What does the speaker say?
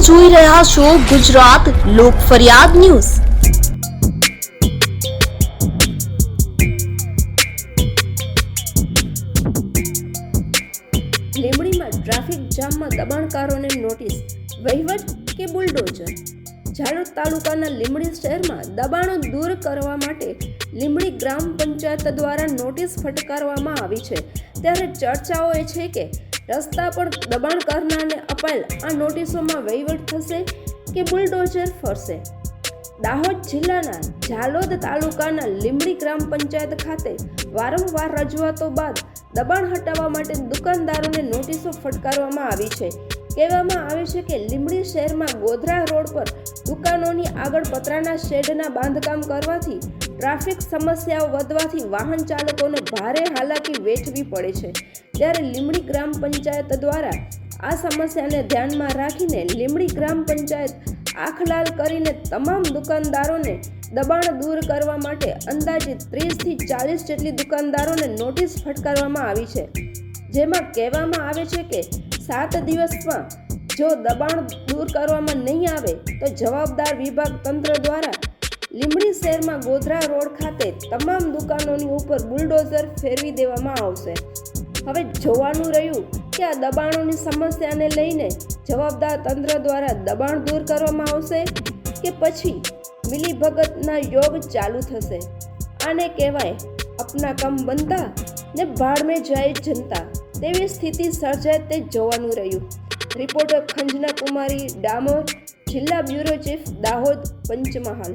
જોઈ રહ્યા છો ગુજરાત લોક ફરિયાદ ન્યૂઝ. લીંબડીમાં ટ્રાફિક જામમાં દબાણકારોને નોટિસ, વહીવટ કે બુલડોઝર? ઝાલોદ તાલુકાના લીંબડી શહેરમાં દબાણો દૂર કરવા માટે લીંબડી ગ્રામ પંચાયત દ્વારા નોટિસ ફટકારવામાં આવી છે. ત્યારે ચર્ચાઓ એ છે કે રસ્તા પર દબાણ કરનારને અપાયેલ આ નોટિસોમાં વહીવટ થશે કે બુલડોઝર ફરશે. દાહોદ જિલ્લાના ઝાલોદ તાલુકાના લીંબડી ગ્રામ પંચાયત ખાતે વારંવાર રજૂઆતો બાદ દબાણ હટાવવા માટે દુકાનદારોને નોટિસો ફટકારવામાં આવી છે. કહેવામાં આવે છે કે લીંબડી શહેરમાં ગોધરા રોડ પર દુકાનોની આગળ પતરાના શેડના બાંધકામ કરવાથી ટ્રાફિક સમસ્યાઓ વધવાથી વાહન ચાલકોને ભારે હાલાકી વેઠવી પડે છે. ત્યારે લીમડી ગ્રામ પંચાયત દ્વારા આ સમસ્યાને ધ્યાનમાં રાખીને લીમડી ગ્રામ પંચાયત આખલાલ કરીને તમામ દુકાનદારોને દબાણ દૂર કરવા માટે અંદાજિત ત્રીસથી ચાલીસ જેટલી દુકાનદારોને નોટિસ ફટકારવામાં આવી છે. જેમાં કહેવામાં આવે છે કે સાત દિવસમાં જો દબાણ દૂર કરવામાં નહીં આવે તો જવાબદાર વિભાગ તંત્ર દ્વારા લીંબડી શહેરમાં ગોધરા રોડ ખાતે તમામ દુકાનોની ઉપર બુલડોઝર ફેરવી દેવામાં આવશે. હવે જોવાનું રહ્યું કે આ દબાણોની સમસ્યાને લઈને જવાબદાર તંત્ર દ્વારા દબાણ દૂર કરવામાં આવશે કે પછી મિલીભગતના યોગ ચાલુ થશે. આને કહેવાય અપના કમ બનતા ને ભાડ મેં જાય જનતા. તેવી સ્થિતિ સર્જાય તે જોવાનું રહ્યું. રિપોર્ટર ખંજના કુમારી ડામોર, જિલ્લા બ્યુરો ચીફ દાહોદ પંચમહાલ.